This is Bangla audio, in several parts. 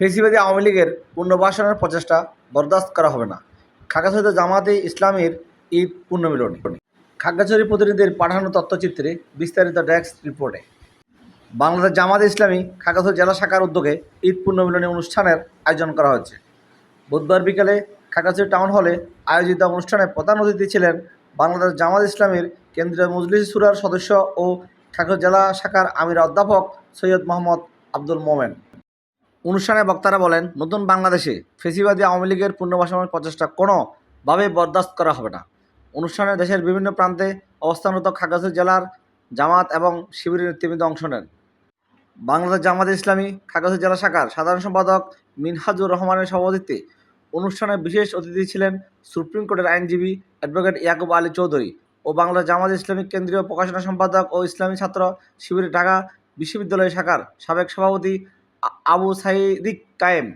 ফেসিবাদী আওয়ামী লীগের পুনর্বাসনের প্রচেষ্টা বরদাস্ত করা হবে না। খাগড়াছড়িত জামাতে ইসলামীর ঈদ পুণ্যমিলনী খাগড়াছড়ি প্রতিনিধির পাঠানো তথ্যচিত্রে বিস্তারিত ডেস্ক রিপোর্টে। বাংলাদেশ জামাতে ইসলামী খাগড়াছড়ি জেলা শাখার উদ্যোগে ঈদ পুণ্যমিলনী অনুষ্ঠানের আয়োজন করা হয়েছে। বুধবার বিকালে খাগড়াছড়ি টাউন হলে আয়োজিত অনুষ্ঠানে প্রধান অতিথি ছিলেন বাংলাদেশ জামাত ইসলামীর কেন্দ্রীয় মজলিস সুরার সদস্য ও খাগড়াছড়ি জেলা শাখার আমির অধ্যাপক সৈয়দ মোহাম্মদ আব্দুল মোমেন। অনুষ্ঠানে বক্তারা বলেন, নতুন বাংলাদেশে ফেসিবাদী আওয়ামী লীগের পুনর্বাসনের প্রচেষ্টা কোনোভাবে বরদাস্ত করা হবে না। অনুষ্ঠানে দেশের বিভিন্ন প্রান্তে অবস্থানরত খাগড়াছড়ি জেলার জামাত এবং শিবিরের নেতৃবৃন্দ অংশ নেন। বাংলাদেশ জামাত ইসলামী খাগড়াছড়ি জেলা শাখার সাধারণ সম্পাদক মিনহাজুর রহমানের সভাপতিত্বে অনুষ্ঠানে বিশেষ অতিথি ছিলেন সুপ্রিম কোর্টের আইনজীবী অ্যাডভোকেট ইয়াকুব আলী চৌধুরী ও বাংলাদেশ জামাত ইসলামী কেন্দ্রীয় প্রকাশনা সম্পাদক ও ইসলামী ছাত্র শিবিরের ঢাকা বিশ্ববিদ্যালয় শাখার সাবেক সভাপতি আবু সাইদিক কায়েম।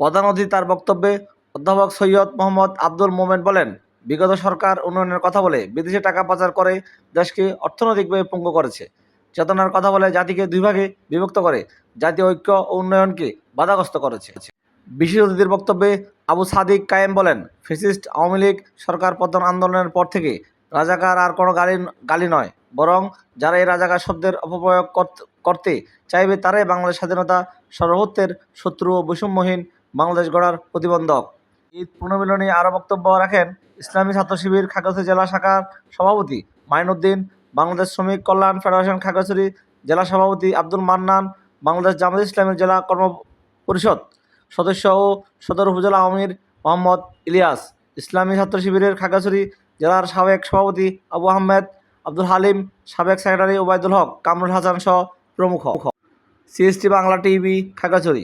প্রধান অতিথি তার বক্তব্যে অধ্যাপক সৈয়দ মোহাম্মদ আব্দুল মোমেন বলেন, বিগত সরকার উন্নয়নের কথা বলে বিদেশে টাকা পাচার করে দেশকে অর্থনৈতিকভাবে পঙ্গু করেছে। চেতনার কথা বলে জাতিকে দুই ভাগে বিভক্ত করে, জাতীয় ঐক্য ও উন্নয়নকে বাধাগ্রস্ত করেছে। বিশেষ অতিথির বক্তব্যে আবু সাদিক কায়েম বলেন, ফেসিস্ট আওয়ামী লীগ সরকার পতন আন্দোলনের পর থেকে রাজাকার আর কোনো গালি গালি নয়, বরং যারা এই রাজাকার শব্দের অপপ্রয়োগ করতে চাইবে তারাই বাংলাদেশ স্বাধীনতা সর্বত্বের শত্রু ও বৈষম্যহীন বাংলাদেশ গড়ার প্রতিবন্ধক। ঈদ পুনর্মিলনে আরও বক্তব্য রাখেন, ইসলামী ছাত্র শিবির খাগড়াছড়ি জেলা শাখার সভাপতি মাইনুদ্দিন, বাংলাদেশ শ্রমিক কল্যাণ ফেডারেশন খাগড়াছড়ি জেলা সভাপতি আব্দুল মান্নান, বাংলাদেশ জামাত ইসলামের জেলা কর্ম পরিষদ সদস্য ও সদর উপজেলা আমির মোহাম্মদ ইলিয়াস, ইসলামী ছাত্র শিবিরের খাগড়াছড়ি জেলার সাবেক সভাপতি আবু আহমেদ, আব্দুল হালিম, সাবেক সেক্রেটারি ওবায়দুল হক, কামরুল হাসান সহ প্রমুখ। C S T Bangla TV Khagrachari.